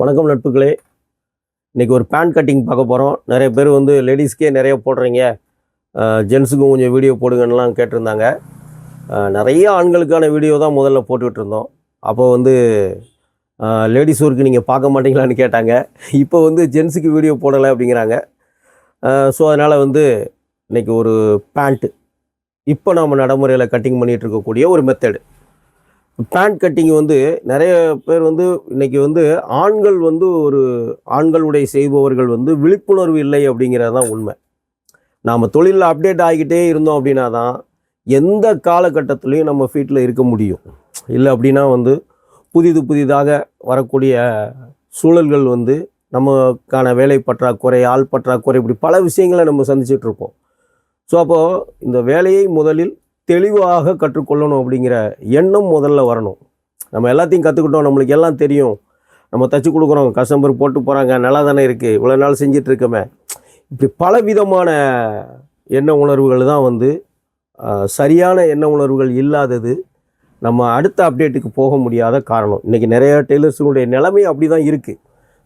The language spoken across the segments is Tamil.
வணக்கம் நட்புகளே. இன்றைக்கி ஒரு பேண்ட் கட்டிங் பார்க்க போகிறோம் நிறைய பேர் வந்து லேடிஸ்க்கே நிறைய போடுறீங்க. ஜென்ஸுக்கும் கொஞ்சம் வீடியோ போடுங்கன்னுலாம் கேட்டிருந்தாங்க. நிறைய ஆண்களுக்கான வீடியோ தான் முதல்ல போட்டுக்கிட்டு இருந்தோம் அப்போ வந்து லேடிஸ் ஒர்க்கு நீங்கள் பார்க்க மாட்டீங்களான்னு கேட்டாங்க. இப்போ வந்து ஜென்ஸுக்கு வீடியோ போடலை அப்படிங்கிறாங்க. ஸோ அதனால் வந்து இன்றைக்கி ஒரு பேண்ட்டு இப்போ நம்ம நடைமுறையில் கட்டிங் பண்ணிகிட்டு இருக்கக்கூடிய ஒரு மெத்தடு பேண்ட் கட்டிங் வந்து நிறைய பேர் வந்து இன்றைக்கி வந்து ஆண்கள் வந்து ஒரு ஆண்கள் செய்பவர்கள் வந்து விழிப்புணர்வு இல்லை அப்படிங்கிறது தான் உண்மை. நாம் தொழிலில் அப்டேட் ஆகிக்கிட்டே இருந்தோம் அப்படின்னா தான் எந்த காலகட்டத்துலேயும் நம்ம ஃபீட்டில் இருக்க முடியும். இல்லை அப்படின்னா வந்து புதிது புதிதாக வரக்கூடிய சூழல்கள் வந்து நமக்கான வேலை பற்றாக்குறை ஆள் பற்றாக்குறை இப்படி பல விஷயங்களை நம்ம சந்திச்சிட்ருப்போம் ஸோ அப்போது இந்த வேலையை முதலில் தெளிவாக கற்றுக்கொள்ளணும் அப்படிங்கிற எண்ணம் முதல்ல வரணும். நம்ம எல்லாத்தையும் கற்றுக்கிட்டோம் நம்மளுக்கு எல்லாம் தெரியும். நம்ம தச்சு கொடுக்குறோம் கஸ்டமர் போட்டு போகிறாங்க நல்லா தானே இருக்குது இவ்வளோ நாள் செஞ்சிட்ருக்கோமே இப்படி பல விதமான எண்ண உணர்வுகள் தான் வந்து சரியான எண்ண உணர்வுகள் இல்லாதது நம்ம அடுத்த அப்டேட்டுக்கு போக முடியாத காரணம். இன்றைக்கி நிறைய டெய்லர்ஸுடைய நிலைமை அப்படி தான் இருக்குது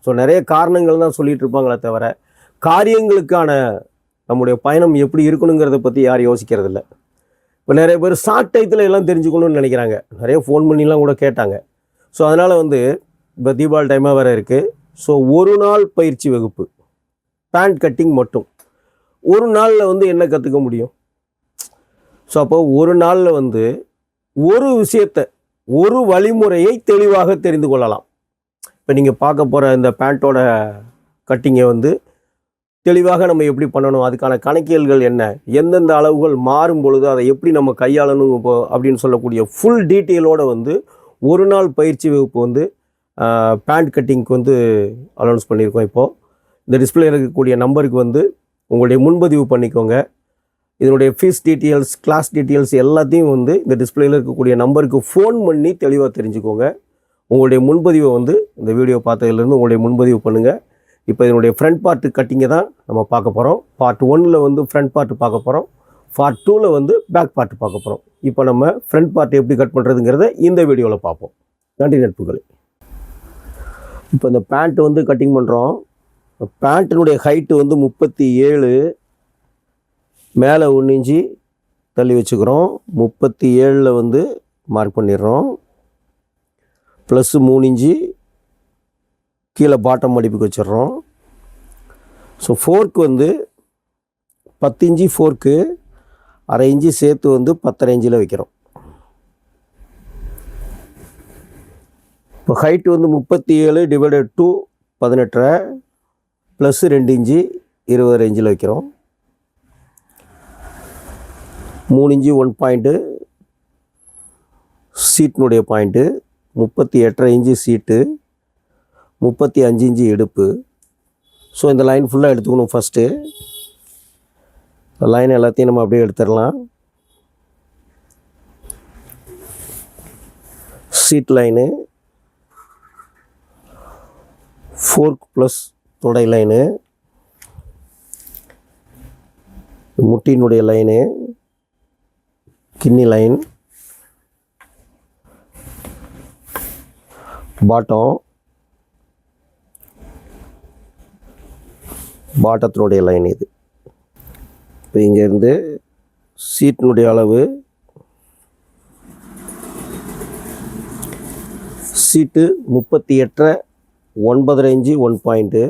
ஸோ நிறைய காரணங்கள் தான் சொல்லிகிட்டு இருப்பாங்களே தவிர காரியங்களுக்கான நம்முடைய பயணம் எப்படி இருக்கணுங்கிறத பற்றி யாரும் யோசிக்கிறதில்ல. இப்போ நிறைய பேர் ஷார்ட் டயத்தில் எல்லாம் தெரிஞ்சுக்கணும்னு நினைக்கிறாங்க. நிறைய ஃபோன் பண்ணிலாம் கூட கேட்டாங்க. ஸோ அதனால் வந்து இப்போ தீபாவளி டைமாக வேறு இருக்குது ஸோ ஒரு நாள் பயிற்சி வகுப்பு. பேண்ட் கட்டிங் மட்டும். ஒரு நாளில் வந்து என்ன கற்றுக்க முடியும்? ஸோ அப்போ ஒரு நாளில் வந்து ஒரு விஷயத்தை ஒரு வழிமுறையை தெளிவாக தெரிந்து கொள்ளலாம். இப்போ நீங்கள் பார்க்க போகிற இந்த பேண்ட்டோட கட்டிங்கை வந்து தெளிவாக நம்ம எப்படி பண்ணணும்? அதுக்கான கணக்கியல்கள் என்ன? எந்தெந்த அளவுகள் மாறும் பொழுது அதை எப்படி நம்ம கையாளணும் இப்போ அப்படின்னு சொல்லக்கூடிய ஃபுல் டீட்டெயிலோடு வந்து ஒரு நாள் பயிற்சி வகுப்பு வந்து பேண்ட் கட்டிங்க்கு வந்து அனௌன்ஸ் பண்ணியிருக்கோம் இப்போது இந்த டிஸ்பிளே இருக்கக்கூடிய நம்பருக்கு வந்து உங்களுடைய முன்பதிவு பண்ணிக்கோங்க. இதனுடைய ஃபீஸ் டீட்டெயில்ஸ் கிளாஸ் டீட்டெயில்ஸ் எல்லாத்தையும் வந்து இந்த டிஸ்பிளேயில் இருக்கக்கூடிய நம்பருக்கு ஃபோன் பண்ணி தெளிவாக தெரிஞ்சுக்கோங்க. உங்களுடைய முன்பதிவை வந்து இந்த வீடியோ பார்த்ததுலேருந்து உங்களுடைய முன்பதிவு பண்ணுங்கள் இப்போ இதனுடைய ஃப்ரண்ட் பார்ட்டு கட்டிங்கை தான் நம்ம பார்க்க போகிறோம் பார்ட் ஒன்னில் வந்து ஃப்ரண்ட் பார்ட்டு பார்க்க போகிறோம் பார்ட் டூவில் வந்து பேக் பார்ட்டு பார்க்க போகிறோம் இப்போ நம்ம ஃப்ரண்ட் பார்ட் எப்படி கட் பண்ணுறதுங்கிறத இந்த வீடியோவில் பார்ப்போம். நன்றி நட்புகள். இப்போ இந்த பேண்ட் வந்து கட்டிங் பண்ணுறோம் பேண்ட்டினுடைய ஹைட்டு வந்து முப்பத்தி ஏழு மேலே ஒன்று இஞ்சி தள்ளி வச்சுக்கிறோம். முப்பத்தி ஏழில் வந்து மார்க் பண்ணிடுறோம். ப்ளஸ்ஸு மூணு இஞ்சி கீழே பாட்டம் மடிப்புக்கு வச்சிடுறோம். ஸோ ஃபோர்க் வந்து பத்து இன்ச்சு ஃபோர்க்கு அரை இன்ச்சு சேர்த்து வந்து பத்தரை இன்ச்சில் வைக்கிறோம். இப்போ ஹைட் வந்து முப்பத்தி ஏழு டிவைடட் டூ பதினெட்டரை ப்ளஸ்ஸு ரெண்டு இன்ச்சு இருபது இன்ச்சில் வைக்கிறோம். மூணு இன்ச்சு ஒன் பாயிண்ட்டு சீட்டினுடைய பாயிண்ட்டு முப்பத்தி எட்டரை இன்ச்சு சீட்டு முப்பத்தி அஞ்சு இஞ்சி எடுப்பு ஸோ இந்த லைன் ஃபுல்லாக எடுத்துக்கணும் ஃபஸ்ட்டு லைன் எல்லாத்தையும் நம்ம அப்படியே எடுத்துடலாம். சீட் லைனு ஃபோர்க் ப்ளஸ் தொடை லைனு முட்டியினுடைய லைனு கின்னி லைன் பாட்டம் பாட்டத்தினுடைய லைன் இது. இப்போ இங்கேருந்து சீட்டினுடைய அளவு சீட்டு முப்பத்தி எட்டரை ஒன்பதரை இன்ச்சு ஒன் பாயிண்ட்டு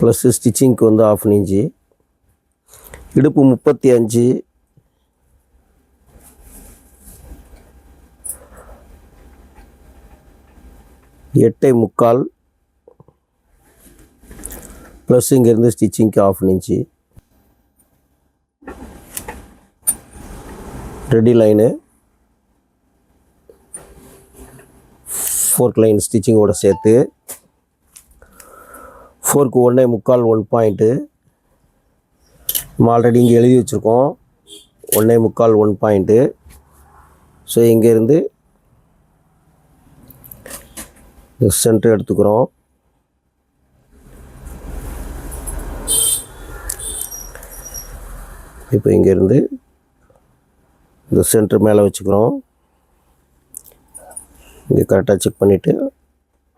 ப்ளஸ்ஸு ஸ்டிச்சிங்க்கு வந்து ஆஃப் இன்ச்சு இடுப்பு முப்பத்தி அஞ்சு எட்டை முக்கால் ப்ளஸ் இங்கேருந்து ஸ்டிச்சிங்க்கு half inch ready line fork line ஸ்டிச்சிங்கோட சேர்த்து. ஃபோர்க்கு ஒன்றே முக்கால் ஒன் பாயிண்ட்டு நம்ம ஆல்ரெடி இங்கே எழுதி வச்சுருக்கோம். ஒன்றே முக்கால் ஒன் பாயிண்ட்டு ஸோ இங்கேருந்து சென்டர் எடுத்துக்கிறோம். இப்போ இங்கேருந்து இந்த சென்டர் மேலே வச்சுக்கிறோம். இங்கே கரெக்டாக செக் பண்ணிவிட்டு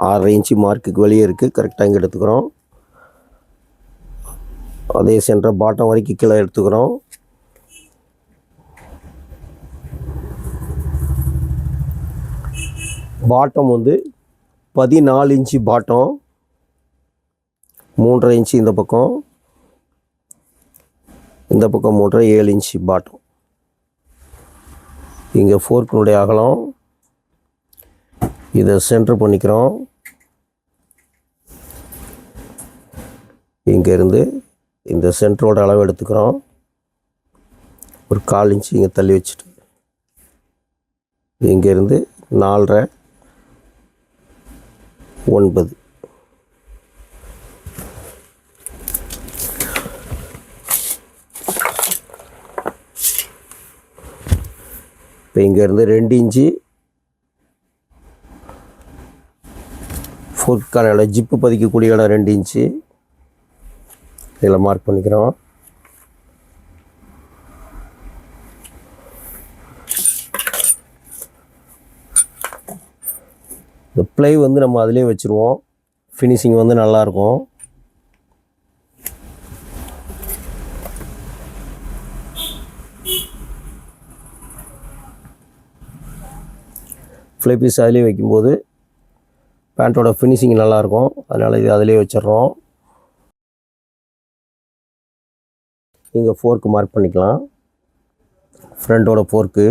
ஆறரை இன்ச்சு மார்க்குக்கு வெளியே இருக்குது கரெக்டாக இங்கே எடுத்துக்கிறோம். அதே சென்டர் பாட்டம் வரைக்கும் கீழே எடுத்துக்கிறோம். பாட்டம் வந்து பதினாலு இன்ச்சு பாட்டம் மூன்றரை இன்ச்சு இந்த பக்கம் இந்த பக்கம் மூன்றரை ஏழு இன்ச்சு பாட்டம் இங்கே ஃபோர்க்கினுடைய அகலம் இதை சென்டர் பண்ணிக்கிறோம். இங்கேருந்து இந்த சென்டரோட அளவு எடுத்துக்கிறோம். ஒரு கால் இன்ச்சு இங்கே தள்ளி வச்சுட்டு இங்கேருந்து நாலரை ஒன்பது. இப்போ இங்கேருந்து ரெண்டு இன்ச்சு. ஃபோர்க்கான இடம் ஜிப்பு பதிக்கக்கூடிய இடம் ரெண்டு இன்ச்சு. இதில் மார்க் பண்ணிக்கிறோம். ப்ளை வந்து நம்ம அதிலே வச்சுருவோம். ஃபினிஷிங் வந்து நல்லாயிருக்கும் ஃப்ளை பீஸ் அதிலே வைக்கும்போது பேண்ட்டோட ஃபினிஷிங் நல்லாயிருக்கும் அதனால் இது அதிலே வச்சிடுறோம் இங்கே ஃபோர்க்கு மார்க் பண்ணிக்கலாம். ஃப்ரண்ட்டோட ஃபோர்க்கு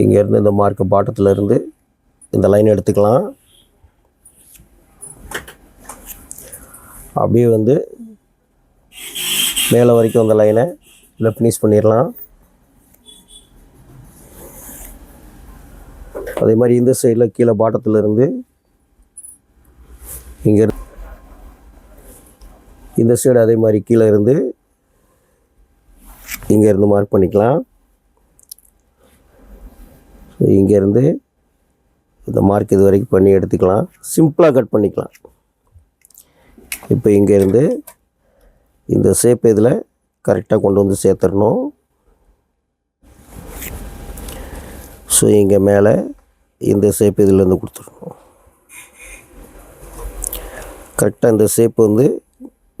இங்கேருந்து இந்த மார்க்கு பாட்டத்தில் இருந்து இந்த லைன் எடுத்துக்கலாம். அப்படியே வந்து மேலே வரைக்கும் அந்த லைனை இதில் ஃபினிஷ் பண்ணிடலாம். அதே மாதிரி இந்த சைடில் கீழே பாட்டத்தில் இருந்து இங்கே இந்த சைடு அதே மாதிரி கீழே இருந்து இங்கேருந்து மார்க் பண்ணிக்கலாம். இங்கேருந்து இந்த மார்க் இது வரைக்கும் பண்ணி எடுத்துக்கலாம். சிம்பிளாக கட் பண்ணிக்கலாம். இப்போ இங்கேருந்து இந்த ஷேப் இதில் கரெக்டாக கொண்டு வந்து சேர்த்துடணும். ஸோ இங்கே மேலே இந்த ஷேப் இதிலேருந்து கொடுத்துடணும். கரெக்டாக இந்த ஷேப் வந்து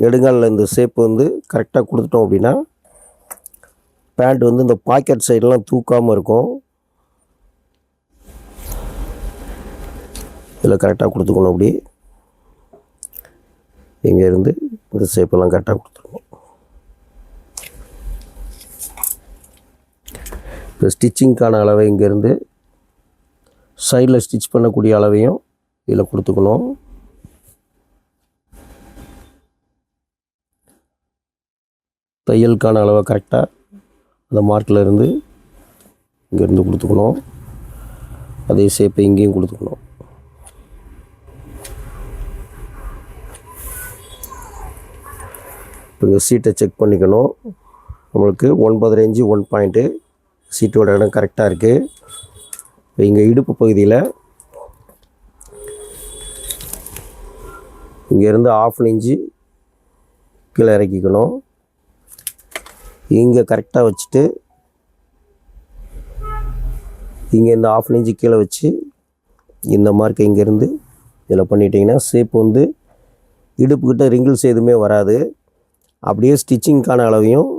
நெடுங்காலில் இந்த ஷேப் வந்து கரெக்டாக கொடுத்துட்டோம் அப்படின்னா பேண்ட் வந்து இந்த பாக்கெட் சைடெலாம் தூக்காமல் இருக்கும். இதில் கரெக்டாக கொடுத்துக்கணும் அப்படி. இங்கேருந்து இந்த ஷேப்பெல்லாம் கரெக்டாக கொடுத்துருக்கணும் இப்போ ஸ்டிச்சிங்க்கான அளவை இங்கேருந்து சைடில் ஸ்டிச் பண்ணக்கூடிய அளவையும் இதில் கொடுத்துக்கணும். தையலுக்கான அளவை கரெக்டாக அந்த மார்க்கில் இருந்து இங்கேருந்து கொடுத்துக்கணும். அதே ஷேப்பை இங்கேயும் கொடுத்துக்கணும். இப்போ சீட்டை செக் பண்ணிக்கணும். நம்மளுக்கு ஒன்பதரை இன்ச்சு ஒன் பாயிண்ட்டு சீட்டோட இடம் கரெக்டாக இருக்குது இப்போ இங்கே இடுப்பு பகுதியில் இங்கேருந்து ஆஃப் இன்ச்சு கீழே இறக்கிக்கணும். இங்கே கரெக்டாக வச்சுட்டு இங்கே இந்த ஆஃப் இன்ச்சு கீழே வச்சு இந்த மார்க்கை இங்கேருந்து இதில் பண்ணிட்டீங்கன்னா ஷேப் வந்து இடுப்புக்கிட்ட ரிங்கிள்ஸ் எதுவுமே வராது. அப்படியே ஸ்டிச்சிங்க்கான அளவையும்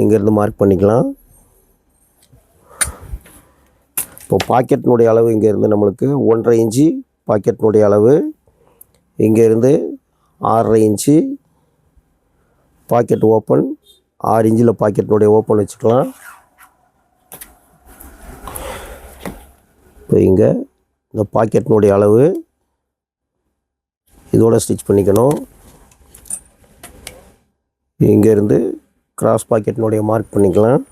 இங்கேருந்து மார்க் பண்ணிக்கலாம். இப்போ பாக்கெட்னுடைய அளவு இங்கேருந்து நம்மளுக்கு ஒன்றரை இன்ச்சு பாக்கெட்னுடைய அளவு இங்கேருந்து ஆறரை இன்ச்சு பாக்கெட் ஓப்பன் ஆறு இன்ச்சில் பாக்கெட்னுடைய ஓப்பன் வச்சுக்கலாம். இப்போ இங்கே இந்த பாக்கெட்னுடைய அளவு இதோட ஸ்டிச் பண்ணிக்கணும். இங்கேருந்து கிராஸ் பாக்கெட்னுடைய மார்க் பண்ணிக்கலாம்.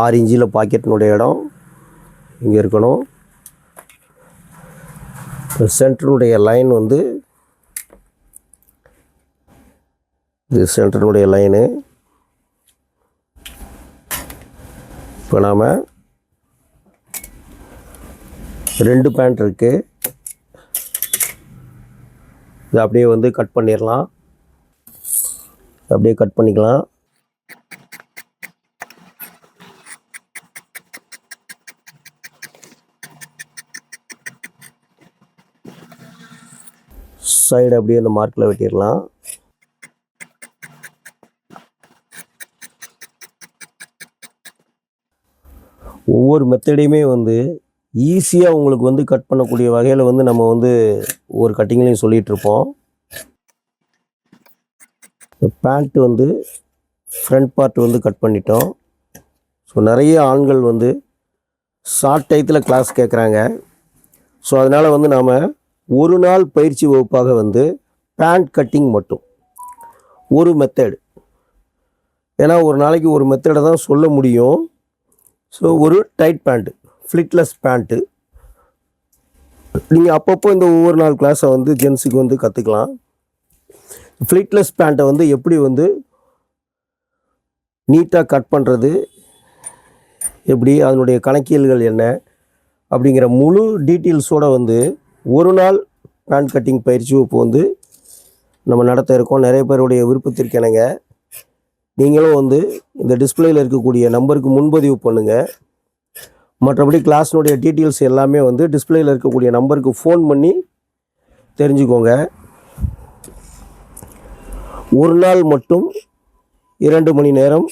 ஆறு இன்ச்சில் பாக்கெட்னுடைய இடம் இங்கே இருக்கணும். சென்டருடைய லைன் வந்து இது சென்டருடைய லைனு இப்போ நாம் ரெண்டு பேண்ட் இருக்குது இது அப்படியே வந்து கட் பண்ணிடலாம். அப்படியே கட் பண்ணிக்கலாம். சைடு அப்படியே இந்த மார்க்கில் வெட்டிடலாம். ஒவ்வொரு மெத்தடையுமே வந்து ஈஸியாக உங்களுக்கு வந்து கட் பண்ணக்கூடிய வகையில் வந்து நம்ம வந்து ஒவ்வொரு கட்டிங்லேயும் சொல்லிகிட்ருப்போம் பேண்ட்டு வந்து ஃப்ரண்ட் பார்ட் வந்து கட் பண்ணிட்டோம். ஸோ நிறைய ஆண்கள் வந்து ஷார்ட் டயத்தில் கிளாஸ் கேட்குறாங்க ஸோ அதனால் வந்து நாம் ஒரு நாள் பயிற்சி வகுப்பாக வந்து பேண்ட் கட்டிங் மட்டும். ஒரு மெத்தடு ஏன்னா ஒரு நாளைக்கு ஒரு மெத்தடை தான் சொல்ல முடியும். ஸோ ஒரு டைட் பேண்ட்டு ஃப்ளிட்லெஸ் பேண்ட்டு நீங்கள் அப்பப்போ இந்த ஒவ்வொரு நாள் கிளாஸை வந்து ஜென்ஸுக்கு வந்து கற்றுக்கலாம் ஃப்ளிட்லெஸ் பேண்ட்டை வந்து எப்படி வந்து நீட்டாக கட் பண்ணுறது எப்படி? அதனுடைய கணக்கியல்கள் என்ன? அப்படிங்கிற முழு டீட்டெயில்ஸோடு வந்து ஒரு நாள் பேண்ட் கட்டிங் பயிற்சி வகுப்பு வந்து நம்ம நடத்த இருக்கோம். நிறைய பேருடைய விருப்பத்திற்கானங்க நீங்களும் வந்து இந்த டிஸ்பிளேயில் இருக்கக்கூடிய நம்பருக்கு முன்பதிவு பண்ணுங்கள் மற்றபடி கிளாஸினுடைய டீட்டெயில்ஸ் எல்லாமே வந்து டிஸ்பிளேயில் இருக்கக்கூடிய நம்பருக்கு ஃபோன் பண்ணி தெரிஞ்சுக்கோங்க. ஒரு நாள் மட்டும் இரண்டு மணி நேரம்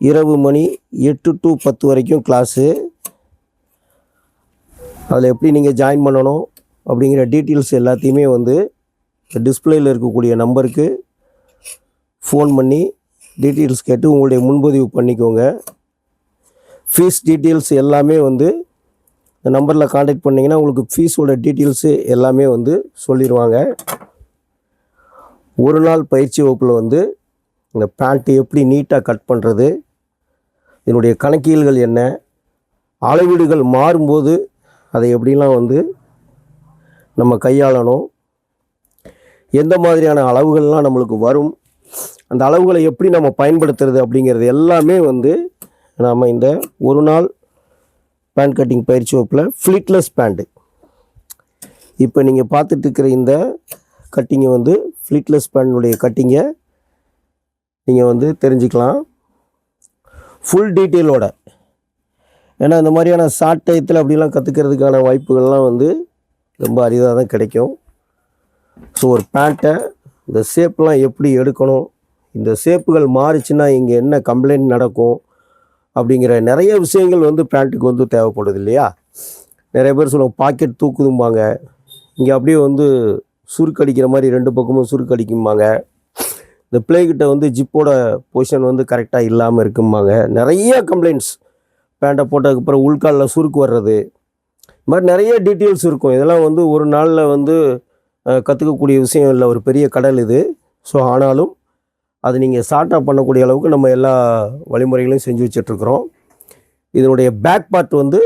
இரவு மணி எட்டு டு பத்து வரைக்கும் கிளாஸு அதில் எப்படி நீங்கள் ஜாயின் பண்ணணும் அப்படிங்கிற டீட்டெயில்ஸ் எல்லாத்தையுமே வந்து டிஸ்பிளேயில் இருக்கக்கூடிய நம்பருக்கு ஃபோன் பண்ணி டீட்டெயில்ஸ் கேட்டு உங்களுடைய முன்பதிவு பண்ணிக்கோங்க. ஃபீஸ் டீட்டெயில்ஸ் எல்லாமே வந்து இந்த நம்பரில் காண்டாக்ட் பண்ணிங்கன்னா உங்களுக்கு ஃபீஸோட டீட்டெயில்ஸு எல்லாமே வந்து சொல்லிடுவாங்க ஒரு நாள் பயிற்சி வகுப்பில் வந்து இந்த பேண்ட்டு எப்படி நீட்டாக கட் பண்ணுறது இதனுடைய கணக்கியல்கள் என்ன அளவீடுகள் மாறும்போது அதை எப்படிலாம் வந்து நம்ம கையாளணும் எந்த மாதிரியான அளவுகள்லாம் நம்மளுக்கு வரும் அந்த அளவுகளை எப்படி நம்ம பயன்படுத்துறது அப்படிங்கிறது எல்லாமே வந்து நாம் இந்த ஒரு நாள் பேண்ட் கட்டிங் பயிற்சி வகுப்பில் ஃப்ளிட்லெஸ் பேண்ட்டு இப்போ நீங்கள் பார்த்துட்டு இருக்கிற இந்த கட்டிங்கை வந்து ஃப்ளிட்லெஸ் பேனுடைய கட்டிங்கை நீங்கள் வந்து தெரிஞ்சுக்கலாம். ஃபுல் டீட்டெயிலோட ஏன்னா இந்த மாதிரியான ஷார்ட் டயத்தில் அப்படிலாம் கற்றுக்கிறதுக்கான வாய்ப்புகள்லாம் வந்து ரொம்ப அரிதாக தான் கிடைக்கும். ஸோ ஒரு பேண்ட்டை இந்த ஷேப்லாம் எப்படி எடுக்கணும்? இந்த ஷேப்புகள் மாறிச்சுன்னா இங்கே என்ன கம்ப்ளைண்ட் நடக்கும்? அப்படிங்கிற நிறைய விஷயங்கள் வந்து பேண்ட்டுக்கு வந்து தேவைப்படுது இல்லையா? நிறைய பேர் சொல்லுவாங்க பாக்கெட் தூக்குதும்பாங்க. இங்கே அப்படியே வந்து சுருக்கடிக்கிற மாதிரி ரெண்டு பக்கமும் சுருக்கடிக்கும்பாங்க. இந்த பிளேகிட்ட வந்து ஜிப்போட பொசிஷன் வந்து கரெக்டாக இல்லாமல் இருக்கும்பாங்க. நிறைய கம்ப்ளைண்ட்ஸ் பேண்ட்டை போட்டதுக்கப்புறம் உள்காலில் சுருக்கு வர்றது. இது மாதிரி நிறைய டீட்டெயில்ஸ் இருக்கும். இதெல்லாம் வந்து ஒரு நாளில் வந்து கற்றுக்கக்கூடிய விஷயம் இல்லை. ஒரு பெரிய கடல் இது. ஸோ ஆனாலும் அது நீங்கள் ஷார்ட்டாக பண்ணக்கூடிய அளவுக்கு நம்ம எல்லா வழிமுறைகளையும் செஞ்சு வச்சிட்ருக்குறோம். இதனுடைய பேக் பார்ட் வந்து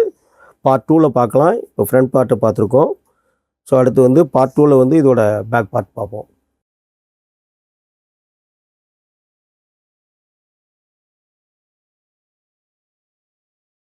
பார்ட் டூவில் பார்க்கலாம். இப்போ ஃப்ரண்ட் பார்ட்டை பார்த்துருக்கோம். ஸோ அடுத்து வந்து பார்ட் டூவில் வந்து இதோட பேக் பார்ட் பார்ப்போம்.